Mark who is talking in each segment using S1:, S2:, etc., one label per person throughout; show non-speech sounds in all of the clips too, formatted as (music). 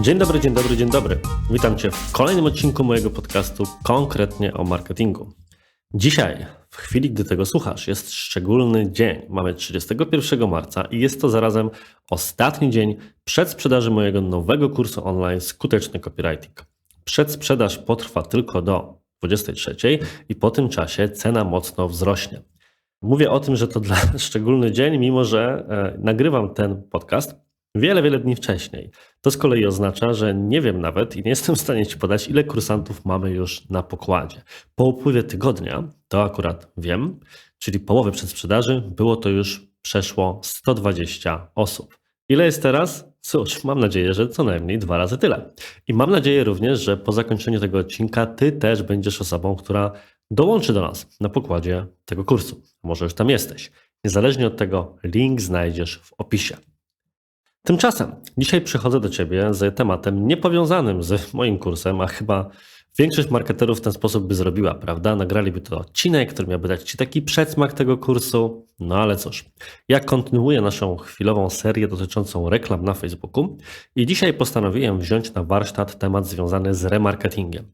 S1: Dzień dobry, dzień dobry, dzień dobry. Witam Cię w kolejnym odcinku mojego podcastu konkretnie o marketingu. Dzisiaj, w chwili gdy tego słuchasz, jest szczególny dzień. Mamy 31 marca i jest to zarazem ostatni dzień przedsprzedaży mojego nowego kursu online Skuteczny Copywriting. Przedsprzedaż potrwa tylko do 23 i po tym czasie cena mocno wzrośnie. Mówię o tym, że to dla szczególny dzień, mimo że e, nagrywam ten podcast wiele, wiele dni wcześniej. To z kolei oznacza, że nie wiem nawet i nie jestem w stanie Ci podać, ile kursantów mamy już na pokładzie. Po upływie tygodnia, to akurat wiem, czyli połowy przedsprzedaży, było to już przeszło 120 osób. Ile jest teraz? Cóż, mam nadzieję, że co najmniej dwa razy tyle. I mam nadzieję również, że po zakończeniu tego odcinka Ty też będziesz osobą, która dołączy do nas na pokładzie tego kursu. Może już tam jesteś. Niezależnie od tego, link znajdziesz w opisie. Tymczasem dzisiaj przychodzę do Ciebie z tematem niepowiązanym z moim kursem, a chyba większość marketerów w ten sposób by zrobiła, prawda? Nagraliby to odcinek, który miałby dać Ci taki przedsmak tego kursu. No ale cóż, ja kontynuuję naszą chwilową serię dotyczącą reklam na Facebooku i dzisiaj postanowiłem wziąć na warsztat temat związany z remarketingiem.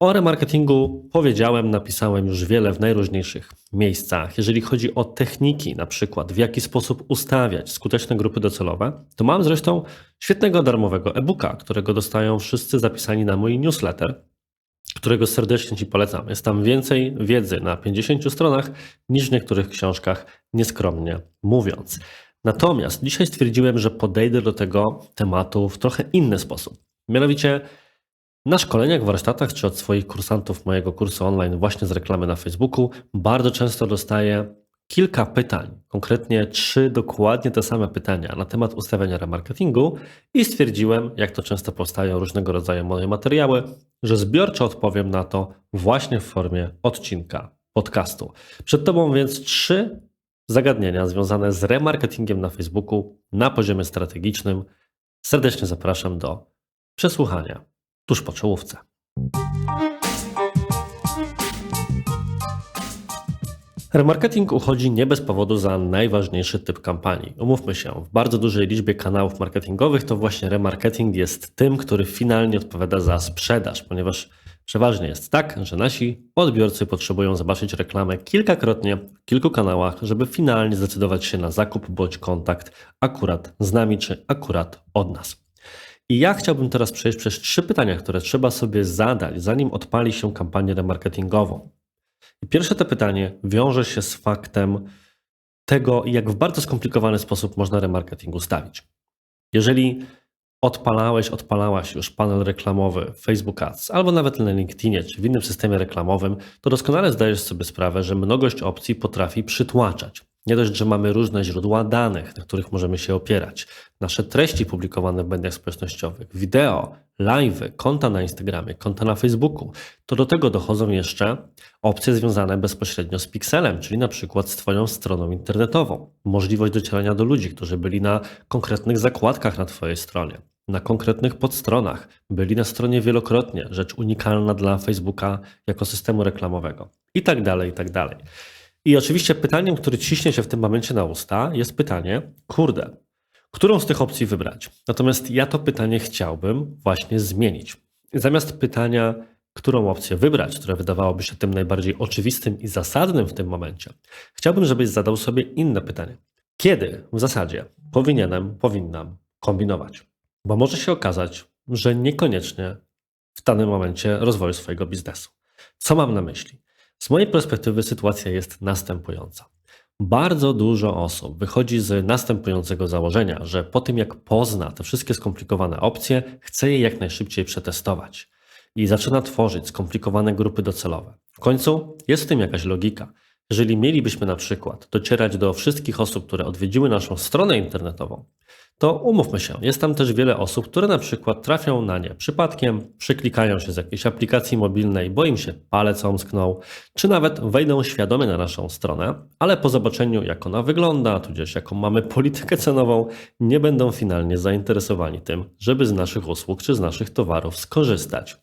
S1: O remarketingu powiedziałem, napisałem już wiele w najróżniejszych miejscach. Jeżeli chodzi o techniki, na przykład w jaki sposób ustawiać skuteczne grupy docelowe, to mam zresztą świetnego darmowego e-booka, którego dostają wszyscy zapisani na mój newsletter, którego serdecznie Ci polecam. Jest tam więcej wiedzy na 50 stronach niż w niektórych książkach, nieskromnie mówiąc. Natomiast dzisiaj stwierdziłem, że podejdę do tego tematu w trochę inny sposób. Mianowicie na szkoleniach, warsztatach czy od swoich kursantów mojego kursu online właśnie z reklamy na Facebooku bardzo często dostaję kilka pytań, konkretnie trzy dokładnie te same pytania na temat ustawiania remarketingu i stwierdziłem, jak to często powstają różnego rodzaju moje materiały, że zbiorczo odpowiem na to właśnie w formie odcinka podcastu. Przed Tobą więc trzy zagadnienia związane z remarketingiem na Facebooku na poziomie strategicznym. Serdecznie zapraszam do przesłuchania tuż po czołówce. Remarketing uchodzi nie bez powodu za najważniejszy typ kampanii. Umówmy się, w bardzo dużej liczbie kanałów marketingowych to właśnie remarketing jest tym, który finalnie odpowiada za sprzedaż, ponieważ przeważnie jest tak, że nasi odbiorcy potrzebują zobaczyć reklamę kilkakrotnie w kilku kanałach, żeby finalnie zdecydować się na zakup bądź kontakt akurat z nami czy akurat od nas. I ja chciałbym teraz przejść przez trzy pytania, które trzeba sobie zadać, zanim odpali się kampanię remarketingową. Pierwsze to pytanie wiąże się z faktem tego, jak w bardzo skomplikowany sposób można remarketing ustawić. Jeżeli odpalałeś, odpalałaś już panel reklamowy Facebook Ads, albo nawet na LinkedInie czy w innym systemie reklamowym, to doskonale zdajesz sobie sprawę, że mnogość opcji potrafi przytłaczać. Nie dość, że mamy różne źródła danych, na których możemy się opierać, nasze treści publikowane w mediach społecznościowych, wideo, live, konta na Instagramie, konta na Facebooku, to do tego dochodzą jeszcze opcje związane bezpośrednio z pikselem, czyli na przykład z Twoją stroną internetową, możliwość docierania do ludzi, którzy byli na konkretnych zakładkach na Twojej stronie, na konkretnych podstronach, byli na stronie wielokrotnie, rzecz unikalna dla Facebooka jako systemu reklamowego. I tak dalej, i tak dalej. I oczywiście pytaniem, które ciśnie się w tym momencie na usta, jest pytanie, kurde, którą z tych opcji wybrać? Natomiast ja to pytanie chciałbym właśnie zmienić. Zamiast pytania, którą opcję wybrać, które wydawałoby się tym najbardziej oczywistym i zasadnym w tym momencie, chciałbym, żebyś zadał sobie inne pytanie. Kiedy w zasadzie powinienem, powinnam kombinować? Bo może się okazać, że niekoniecznie w danym momencie rozwoju swojego biznesu. Co mam na myśli? Z mojej perspektywy sytuacja jest następująca. Bardzo dużo osób wychodzi z następującego założenia, że po tym jak pozna te wszystkie skomplikowane opcje, chce je jak najszybciej przetestować i zaczyna tworzyć skomplikowane grupy docelowe. W końcu jest w tym jakaś logika. Jeżeli mielibyśmy na przykład docierać do wszystkich osób, które odwiedziły naszą stronę internetową, to umówmy się, jest tam też wiele osób, które na przykład trafią na nie przypadkiem, przyklikają się z jakiejś aplikacji mobilnej, bo im się palec omsknął, czy nawet wejdą świadomie na naszą stronę, ale po zobaczeniu jak ona wygląda, tudzież jaką mamy politykę cenową, nie będą finalnie zainteresowani tym, żeby z naszych usług czy z naszych towarów skorzystać.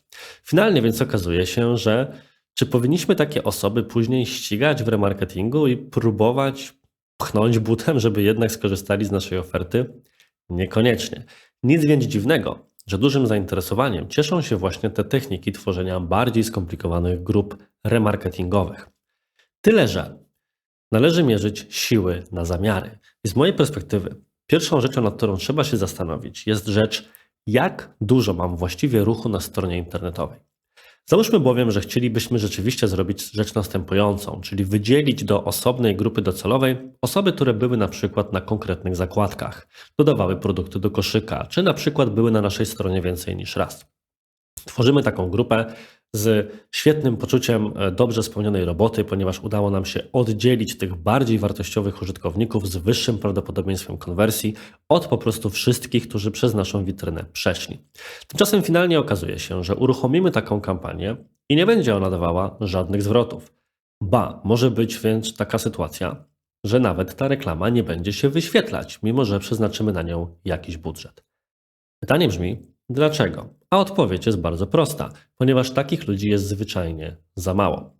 S1: Finalnie więc okazuje się, że czy powinniśmy takie osoby później ścigać w remarketingu i próbować pchnąć butem, żeby jednak skorzystali z naszej oferty? Niekoniecznie. Nic więc dziwnego, że dużym zainteresowaniem cieszą się właśnie te techniki tworzenia bardziej skomplikowanych grup remarketingowych. Tyle, że należy mierzyć siły na zamiary. I z mojej perspektywy, pierwszą rzeczą, nad którą trzeba się zastanowić, jest rzecz, jak dużo mam właściwie ruchu na stronie internetowej. Załóżmy bowiem, że chcielibyśmy rzeczywiście zrobić rzecz następującą, czyli wydzielić do osobnej grupy docelowej osoby, które były na przykład na konkretnych zakładkach, dodawały produkty do koszyka, czy na przykład były na naszej stronie więcej niż raz. Tworzymy taką grupę z świetnym poczuciem e, dobrze spełnionej roboty, ponieważ udało nam się oddzielić tych bardziej wartościowych użytkowników z wyższym prawdopodobieństwem konwersji od po prostu wszystkich, którzy przez naszą witrynę przeszli. Tymczasem finalnie okazuje się, że uruchomimy taką kampanię i nie będzie ona dawała żadnych zwrotów. Ba, może być więc taka sytuacja, że nawet ta reklama nie będzie się wyświetlać, mimo że przeznaczymy na nią jakiś budżet. Pytanie brzmi, Dlaczego? A odpowiedź jest bardzo prosta, ponieważ takich ludzi jest zwyczajnie za mało.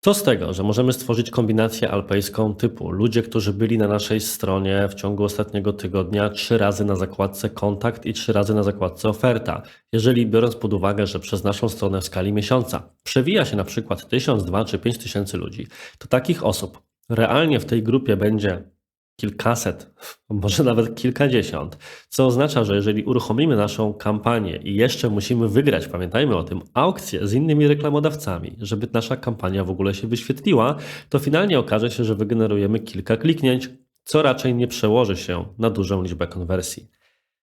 S1: Co z tego, że możemy stworzyć kombinację alpejską typu ludzie, którzy byli na naszej stronie w ciągu ostatniego tygodnia trzy razy na zakładce kontakt i trzy razy na zakładce oferta. Jeżeli biorąc pod uwagę, że przez naszą stronę w skali miesiąca przewija się na przykład 1000, 2 czy 5 tysięcy ludzi, to takich osób realnie w tej grupie będzie kilkaset, może nawet kilkadziesiąt, co oznacza, że jeżeli uruchomimy naszą kampanię i jeszcze musimy wygrać, pamiętajmy o tym, aukcję z innymi reklamodawcami, żeby nasza kampania w ogóle się wyświetliła, to finalnie okaże się, że wygenerujemy kilka kliknięć, co raczej nie przełoży się na dużą liczbę konwersji.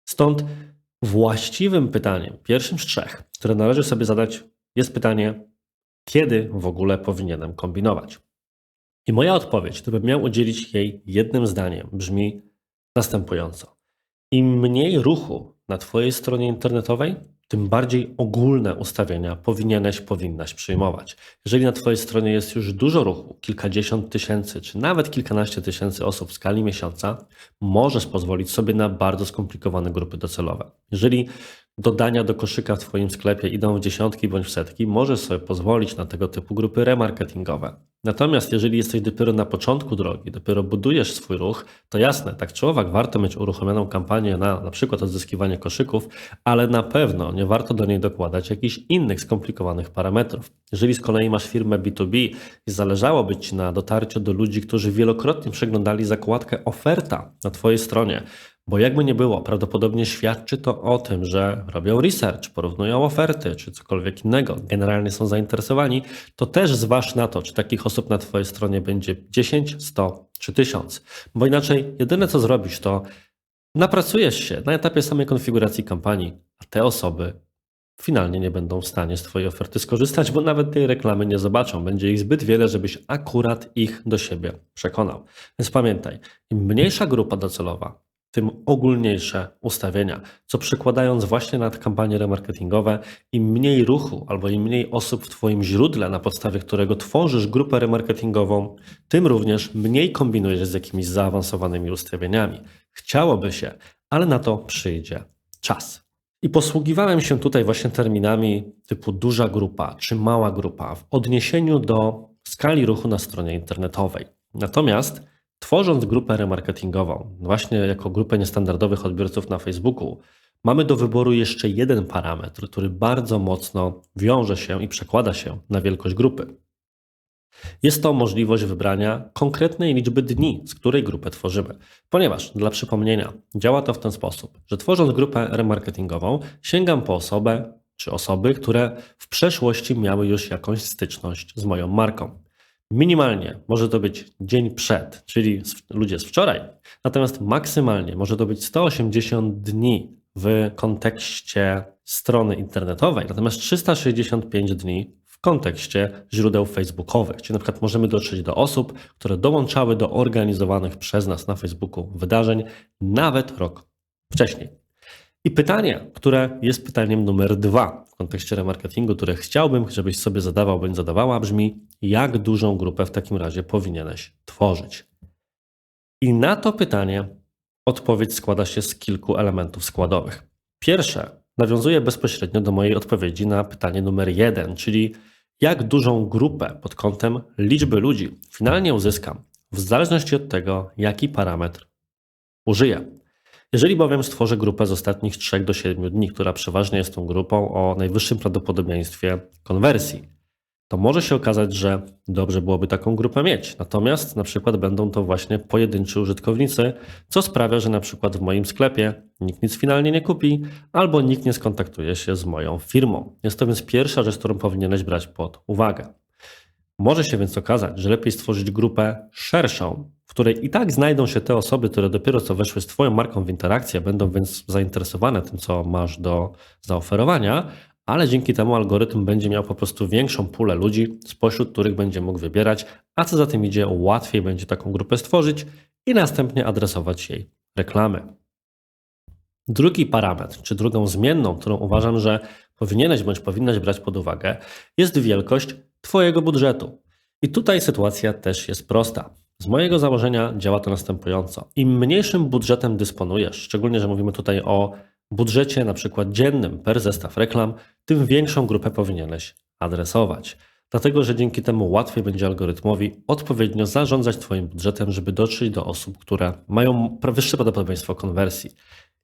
S1: Stąd właściwym pytaniem, pierwszym z trzech, które należy sobie zadać, jest pytanie, kiedy w ogóle powinienem kombinować. I moja odpowiedź, gdybym miał udzielić jej jednym zdaniem, brzmi następująco. Im mniej ruchu na Twojej stronie internetowej, tym bardziej ogólne ustawienia powinieneś, powinnaś przyjmować. Jeżeli na Twojej stronie jest już dużo ruchu, kilkadziesiąt tysięcy, czy nawet kilkanaście tysięcy osób w skali miesiąca, możesz pozwolić sobie na bardzo skomplikowane grupy docelowe. Jeżeli dodania do koszyka w Twoim sklepie idą w dziesiątki bądź w setki, możesz sobie pozwolić na tego typu grupy remarketingowe. Natomiast jeżeli jesteś dopiero na początku drogi, dopiero budujesz swój ruch, to jasne, tak czy owak warto mieć uruchomioną kampanię na na przykład odzyskiwanie koszyków, ale na pewno nie warto do niej dokładać jakichś innych skomplikowanych parametrów. Jeżeli z kolei masz firmę B2B i zależałoby Ci na dotarciu do ludzi, którzy wielokrotnie przeglądali zakładkę oferta na Twojej stronie, bo jakby nie było, prawdopodobnie świadczy to o tym, że robią research, porównują oferty czy cokolwiek innego, generalnie są zainteresowani, to też zważ na to, czy takich osób na Twojej stronie będzie 10, 100 czy 1000. Bo inaczej, jedyne co zrobisz, to napracujesz się na etapie samej konfiguracji kampanii, a te osoby finalnie nie będą w stanie z Twojej oferty skorzystać, bo nawet tej reklamy nie zobaczą. Będzie ich zbyt wiele, żebyś akurat ich do siebie przekonał. Więc pamiętaj, im mniejsza grupa docelowa, tym ogólniejsze ustawienia, co przekładając właśnie na kampanie remarketingowe, im mniej ruchu albo im mniej osób w Twoim źródle, na podstawie którego tworzysz grupę remarketingową, tym również mniej kombinujesz z jakimiś zaawansowanymi ustawieniami. Chciałoby się, ale na to przyjdzie czas. I posługiwałem się tutaj właśnie terminami typu duża grupa czy mała grupa w odniesieniu do skali ruchu na stronie internetowej. Natomiast Tworząc grupę remarketingową, właśnie jako grupę niestandardowych odbiorców na Facebooku, mamy do wyboru jeszcze jeden parametr, który bardzo mocno wiąże się i przekłada się na wielkość grupy. Jest to możliwość wybrania konkretnej liczby dni, z której grupę tworzymy. Ponieważ, dla przypomnienia, działa to w ten sposób, że tworząc grupę remarketingową, sięgam po osobę czy osoby, które w przeszłości miały już jakąś styczność z moją marką. Minimalnie może to być dzień przed, czyli ludzie z wczoraj, natomiast maksymalnie może to być 180 dni w kontekście strony internetowej, natomiast 365 dni w kontekście źródeł facebookowych. Czyli na przykład możemy dotrzeć do osób, które dołączały do organizowanych przez nas na Facebooku wydarzeń nawet rok wcześniej. I pytanie, które jest pytaniem numer dwa w kontekście remarketingu, które chciałbym, żebyś sobie zadawał bądź zadawała, brzmi: jak dużą grupę w takim razie powinieneś tworzyć? I na to pytanie odpowiedź składa się z kilku elementów składowych. Pierwsze nawiązuje bezpośrednio do mojej odpowiedzi na pytanie numer jeden, czyli jak dużą grupę pod kątem liczby ludzi finalnie uzyskam, w zależności od tego, jaki parametr użyję. Jeżeli bowiem stworzę grupę z ostatnich 3 do 7 dni, która przeważnie jest tą grupą o najwyższym prawdopodobieństwie konwersji, to może się okazać, że dobrze byłoby taką grupę mieć. Natomiast na przykład będą to właśnie pojedynczy użytkownicy, co sprawia, że na przykład w moim sklepie nikt nic finalnie nie kupi albo nikt nie skontaktuje się z moją firmą. Jest to więc pierwsza rzecz, którą powinieneś brać pod uwagę. Może się więc okazać, że lepiej stworzyć grupę szerszą, w której i tak znajdą się te osoby, które dopiero co weszły z Twoją marką w interakcję, będą więc zainteresowane tym, co masz do zaoferowania, ale dzięki temu algorytm będzie miał po prostu większą pulę ludzi, spośród których będzie mógł wybierać, a co za tym idzie, łatwiej będzie taką grupę stworzyć i następnie adresować jej reklamy. Drugi parametr, czy drugą zmienną, którą uważam, że powinieneś bądź powinnaś brać pod uwagę, jest wielkość Twojego budżetu. I tutaj sytuacja też jest prosta. Z mojego założenia działa to następująco. Im mniejszym budżetem dysponujesz, szczególnie, że mówimy tutaj o budżecie na przykład dziennym per zestaw reklam, tym większą grupę powinieneś adresować. Dlatego, że dzięki temu łatwiej będzie algorytmowi odpowiednio zarządzać Twoim budżetem, żeby dotrzeć do osób, które mają wyższe prawdopodobieństwo konwersji.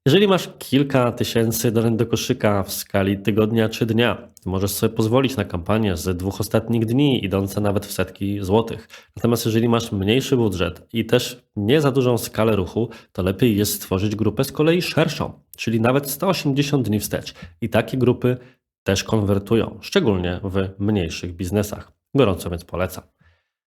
S1: Jeżeli masz kilka tysięcy dolarów do koszyka w skali tygodnia czy dnia, możesz sobie pozwolić na kampanię z dwóch ostatnich dni, idące nawet w setki złotych. Natomiast jeżeli masz mniejszy budżet i też nie za dużą skalę ruchu, to lepiej jest stworzyć grupę z kolei szerszą, czyli nawet 180 dni wstecz. I takie grupy też konwertują, szczególnie w mniejszych biznesach. Gorąco więc polecam.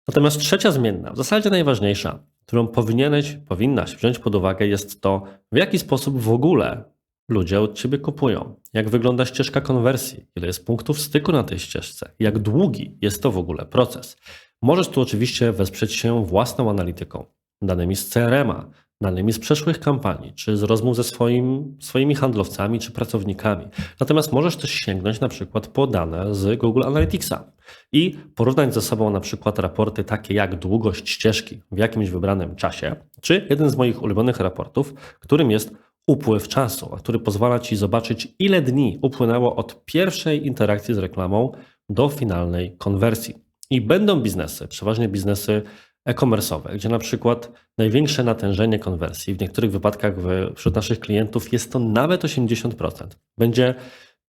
S1: Natomiast trzecia zmienna, w zasadzie najważniejsza, którą powinieneś, powinnaś wziąć pod uwagę, jest to, w jaki sposób w ogóle ludzie od ciebie kupują. Jak wygląda ścieżka konwersji, ile jest punktów styku na tej ścieżce, jak długi jest to w ogóle proces. Możesz tu oczywiście wesprzeć się własną analityką, danymi z CRM-a, danymi z przeszłych kampanii, czy z rozmów ze swoim, swoimi handlowcami czy pracownikami. Natomiast możesz też sięgnąć na przykład po dane z Google Analyticsa i porównać ze sobą na przykład raporty takie jak długość ścieżki w jakimś wybranym czasie, czy jeden z moich ulubionych raportów, którym jest upływ czasu, który pozwala Ci zobaczyć, ile dni upłynęło od pierwszej interakcji z reklamą do finalnej konwersji. I będą biznesy, przeważnie biznesy e-commerce'owe, gdzie na przykład największe natężenie konwersji, w niektórych wypadkach wśród naszych klientów jest to nawet 80%. Będzie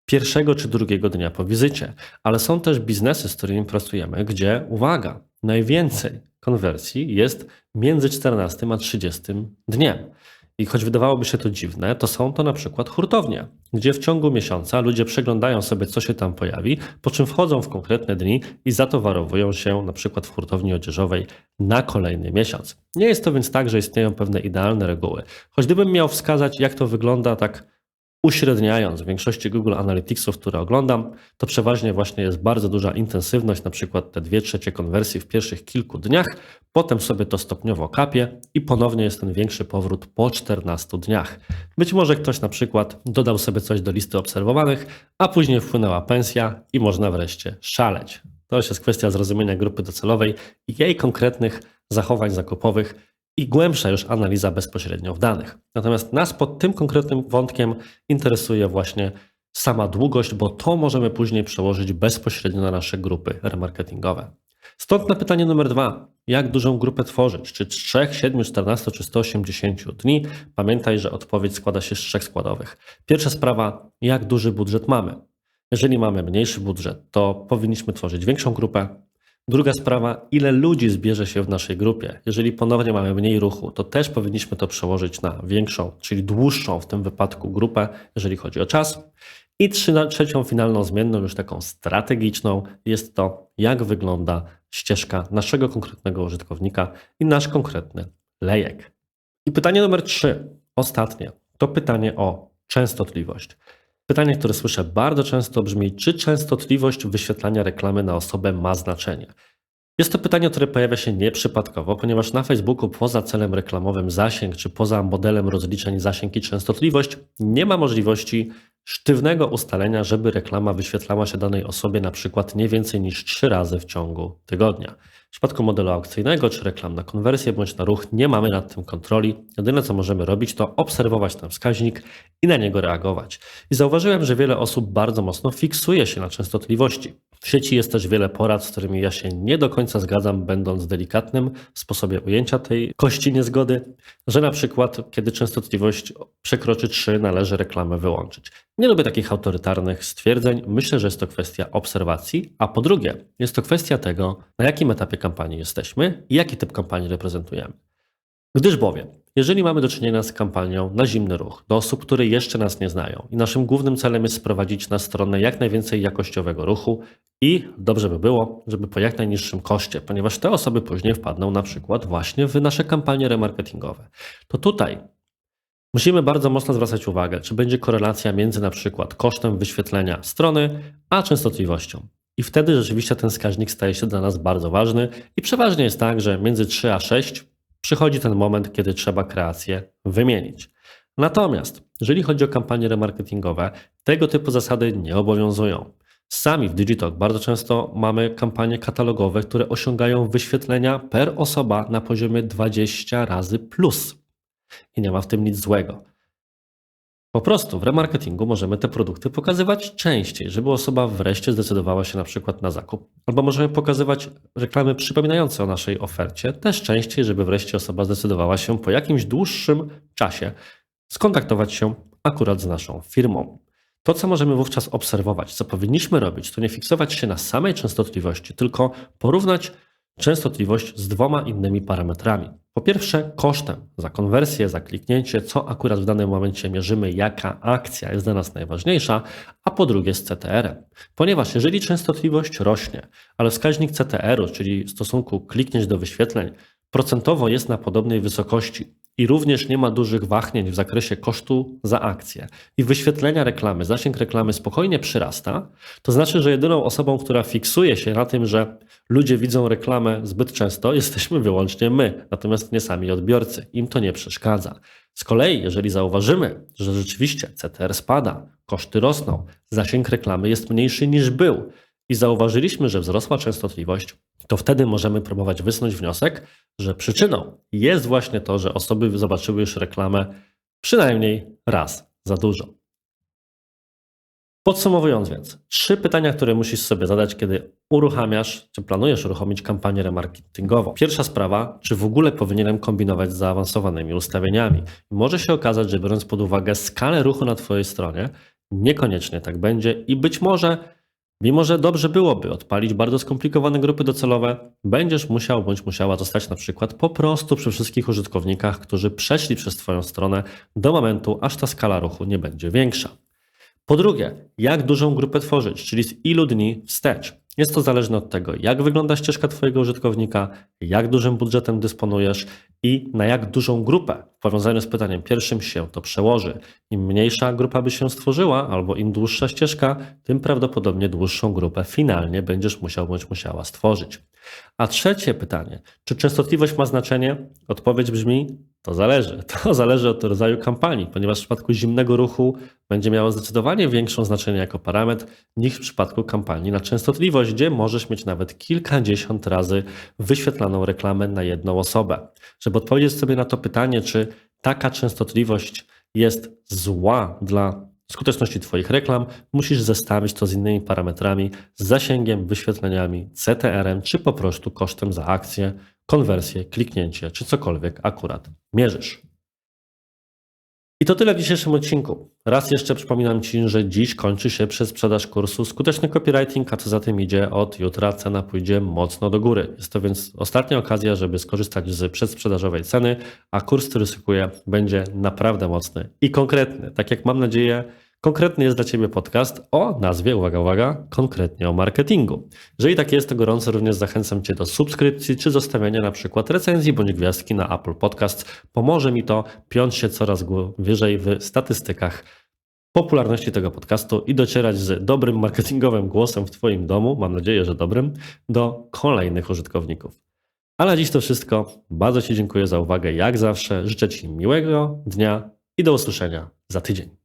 S1: pierwszego czy drugiego dnia po wizycie, ale są też biznesy, z którymi pracujemy, gdzie, uwaga, najwięcej konwersji jest między 14 a 30 dniem. I choć wydawałoby się to dziwne, to są to na przykład hurtownie, gdzie w ciągu miesiąca ludzie przeglądają sobie, co się tam pojawi, po czym wchodzą w konkretne dni i zatowarowują się na przykład w hurtowni odzieżowej na kolejny miesiąc. Nie jest to więc tak, że istnieją pewne idealne reguły. Choć gdybym miał wskazać, jak to wygląda tak Uśredniając w większości Google Analyticsów, które oglądam, to przeważnie właśnie jest bardzo duża intensywność, na przykład te dwie trzecie konwersji w pierwszych kilku dniach, potem sobie to stopniowo kapie i ponownie jest ten większy powrót po 14 dniach. Być może ktoś na przykład dodał sobie coś do listy obserwowanych, a później wpłynęła pensja i można wreszcie szaleć. To już jest kwestia zrozumienia grupy docelowej i jej konkretnych zachowań zakupowych i głębsza już analiza bezpośrednio w danych. Natomiast nas pod tym konkretnym wątkiem interesuje właśnie sama długość, bo to możemy później przełożyć bezpośrednio na nasze grupy remarketingowe. Stąd na pytanie numer dwa. Jak dużą grupę tworzyć? Czy 3, 7, 14 czy 180 dni? Pamiętaj, że odpowiedź składa się z trzech składowych. Pierwsza sprawa, jak duży budżet mamy? Jeżeli mamy mniejszy budżet, to powinniśmy tworzyć większą grupę. Druga sprawa, ile ludzi zbierze się w naszej grupie. Jeżeli ponownie mamy mniej ruchu, to też powinniśmy to przełożyć na większą, czyli dłuższą w tym wypadku grupę, jeżeli chodzi o czas. I trzecią finalną zmienną, już taką strategiczną, jest to, jak wygląda ścieżka naszego konkretnego użytkownika i nasz konkretny lejek. I pytanie numer trzy, ostatnie, to pytanie o częstotliwość. Pytanie, które słyszę bardzo często brzmi, czy częstotliwość wyświetlania reklamy na osobę ma znaczenie? Jest to pytanie, które pojawia się nieprzypadkowo, ponieważ na Facebooku poza celem reklamowym zasięg, czy poza modelem rozliczeń zasięg i częstotliwość, nie ma możliwości sztywnego ustalenia, żeby reklama wyświetlała się danej osobie na przykład nie więcej niż 3 razy w ciągu tygodnia. W przypadku modelu aukcyjnego czy reklam na konwersję bądź na ruch nie mamy nad tym kontroli. Jedyne co możemy robić to obserwować ten wskaźnik i na niego reagować. I zauważyłem, że wiele osób bardzo mocno fiksuje się na częstotliwości. W sieci jest też wiele porad, z którymi ja się nie do końca zgadzam, będąc delikatnym w sposobie ujęcia tej kości niezgody, że na przykład kiedy częstotliwość przekroczy 3 należy reklamę wyłączyć. Nie lubię takich autorytarnych stwierdzeń. Myślę, że jest to kwestia obserwacji, a po drugie, jest to kwestia tego, na jakim etapie kampanii jesteśmy i jaki typ kampanii reprezentujemy. Gdyż bowiem, jeżeli mamy do czynienia z kampanią na zimny ruch do osób, które jeszcze nas nie znają i naszym głównym celem jest sprowadzić na stronę jak najwięcej jakościowego ruchu i dobrze by było, żeby po jak najniższym koszcie, ponieważ te osoby później wpadną na przykład właśnie w nasze kampanie remarketingowe, to tutaj Musimy bardzo mocno zwracać uwagę, czy będzie korelacja między na przykład kosztem wyświetlenia strony, a częstotliwością. I wtedy rzeczywiście ten wskaźnik staje się dla nas bardzo ważny i przeważnie jest tak, że między 3 a 6 przychodzi ten moment, kiedy trzeba kreację wymienić. Natomiast jeżeli chodzi o kampanie remarketingowe, tego typu zasady nie obowiązują. Sami w Digitalk bardzo często mamy kampanie katalogowe, które osiągają wyświetlenia per osoba na poziomie 20 razy plus. I nie ma w tym nic złego. Po prostu w remarketingu możemy te produkty pokazywać częściej, żeby osoba wreszcie zdecydowała się na przykład na zakup. Albo możemy pokazywać reklamy przypominające o naszej ofercie też częściej, żeby wreszcie osoba zdecydowała się po jakimś dłuższym czasie skontaktować się akurat z naszą firmą. To, co możemy wówczas obserwować, co powinniśmy robić, to nie fiksować się na samej częstotliwości, tylko porównać częstotliwość z dwoma innymi parametrami. Po pierwsze, kosztem za konwersję, za kliknięcie, co akurat w danym momencie mierzymy, jaka akcja jest dla nas najważniejsza, a po drugie z CTR-em. Ponieważ jeżeli częstotliwość rośnie, ale wskaźnik CTR-u, czyli stosunku kliknięć do wyświetleń, procentowo jest na podobnej wysokości i również nie ma dużych wahnięć w zakresie kosztu za akcję i wyświetlenia reklamy, zasięg reklamy spokojnie przyrasta, to znaczy, że jedyną osobą, która fiksuje się na tym, że ludzie widzą reklamę zbyt często, jesteśmy wyłącznie my, natomiast nie sami odbiorcy. Im to nie przeszkadza. Z kolei, jeżeli zauważymy, że rzeczywiście CTR spada, koszty rosną, zasięg reklamy jest mniejszy niż był i zauważyliśmy, że wzrosła częstotliwość, to wtedy możemy próbować wysnuć wniosek, że przyczyną jest właśnie to, że osoby zobaczyły już reklamę przynajmniej raz za dużo. Podsumowując więc, trzy pytania, które musisz sobie zadać, kiedy uruchamiasz, czy planujesz uruchomić kampanię remarketingową. Pierwsza sprawa, czy w ogóle powinienem kombinować z zaawansowanymi ustawieniami. Może się okazać, że biorąc pod uwagę skalę ruchu na Twojej stronie, niekoniecznie tak będzie i być może Mimo, że dobrze byłoby odpalić bardzo skomplikowane grupy docelowe, będziesz musiał bądź musiała zostać na przykład po prostu przy wszystkich użytkownikach, którzy przeszli przez Twoją stronę do momentu, aż ta skala ruchu nie będzie większa. Po drugie, jak dużą grupę tworzyć, czyli z ilu dni wstecz. Jest to zależne od tego, jak wygląda ścieżka Twojego użytkownika, jak dużym budżetem dysponujesz i na jak dużą grupę w powiązaniu z pytaniem pierwszym się to przełoży. Im mniejsza grupa by się stworzyła, albo im dłuższa ścieżka, tym prawdopodobnie dłuższą grupę finalnie będziesz musiał bądź musiała stworzyć. A trzecie pytanie, czy częstotliwość ma znaczenie? Odpowiedź brzmi to zależy. (laughs) To zależy od rodzaju kampanii, ponieważ w przypadku zimnego ruchu będzie miało zdecydowanie większą znaczenie jako parametr niż w przypadku kampanii na częstotliwość, gdzie możesz mieć nawet kilkadziesiąt razy wyświetlaną reklamę na jedną osobę. Żeby odpowiedzieć sobie na to pytanie, czy taka częstotliwość jest zła dla skuteczności Twoich reklam, musisz zestawić to z innymi parametrami, z zasięgiem, wyświetleniami, CTR-em, czy po prostu kosztem za akcję, konwersję, kliknięcie, czy cokolwiek akurat mierzysz. I to tyle w dzisiejszym odcinku. Raz jeszcze przypominam Ci, że dziś kończy się przedsprzedaż kursu Skuteczny Copywriting, a co za tym idzie, od jutra cena pójdzie mocno do góry. Jest to więc ostatnia okazja, żeby skorzystać z przedsprzedażowej ceny, a kurs, który sykuję, będzie naprawdę mocny i konkretny. Tak jak mam nadzieję, Konkretny jest dla Ciebie podcast o nazwie, uwaga, uwaga, konkretnie o marketingu. Jeżeli tak jest, to gorąco również zachęcam Cię do subskrypcji czy zostawiania na przykład recenzji bądź gwiazdki na Apple Podcast. Pomoże mi to piąć się coraz wyżej w statystykach popularności tego podcastu i docierać z dobrym marketingowym głosem w Twoim domu, mam nadzieję, że dobrym, do kolejnych użytkowników. A na dziś to wszystko. Bardzo Ci dziękuję za uwagę, jak zawsze. Życzę Ci miłego dnia i do usłyszenia za tydzień.